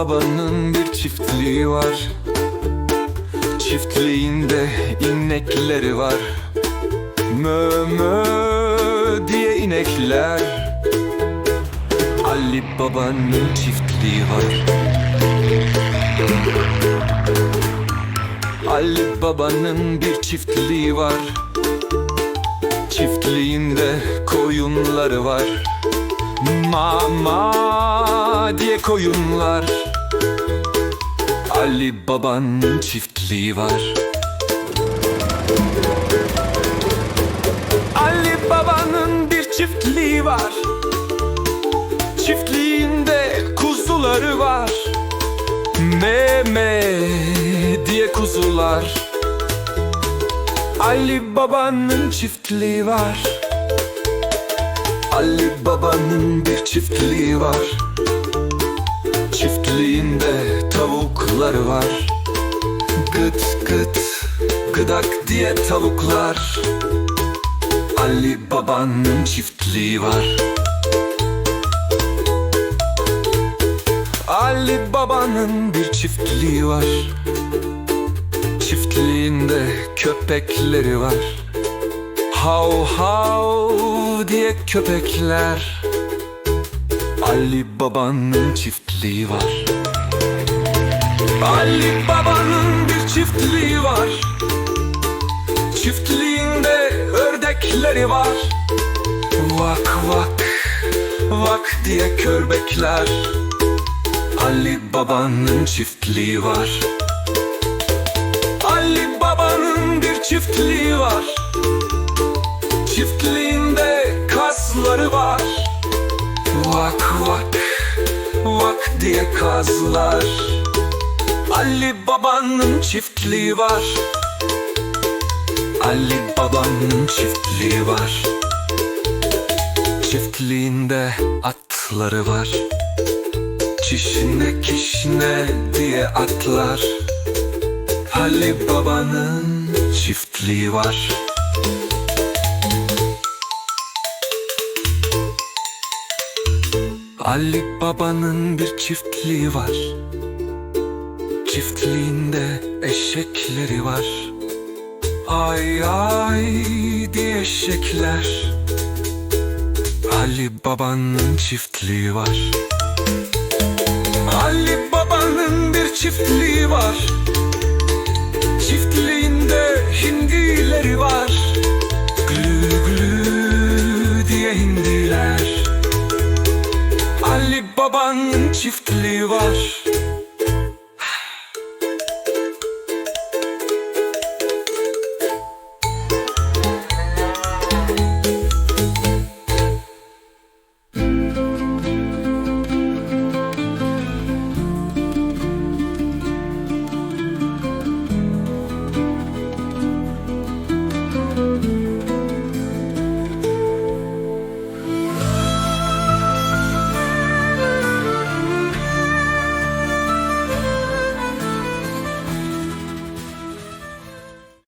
babanın bir çiftliği var. Çiftliğinde inekleri var. Mö mö diye inekler. Ali babanın çiftliği var. Ali babanın bir çiftliği var. Çiftliğinde koyunları var. Mama diye koyunlar Ali babanın çiftliği var. Ali babanın bir çiftliği var. Çiftliğinde kuzuları var. Meme diye kuzular. Ali babanın çiftliği var. Ali babanın bir çiftliği var tavukları var. Gıt gıt gıdak diye tavuklar. Ali babanın çiftliği var. Ali babanın bir çiftliği var. Çiftliğinde köpekleri var. Hav hav diye köpekler. Ali babanın çiftliği var Ali babanın bir çiftliği var. Çiftliğinde ördekleri var. Vak vak vak diye körbekler Ali babanın çiftliği var. Ali babanın bir çiftliği var. Çiftliğinde kasları var. Vak vak vak diye kazlar Ali babanın çiftliği var. Ali babanın çiftliği var. Çiftliğinde atları var. Çişine kişine diye atlar. Ali babanın çiftliği var. Ali babanın bir çiftliği var Çiftliğinde eşekleri var. Ay ay diye eşekler. Ali babanın çiftliği var. Ali babanın bir çiftliği var. Çiftliğinde hindileri var. Glü glü diye hindiler. Ali babanın çiftliği var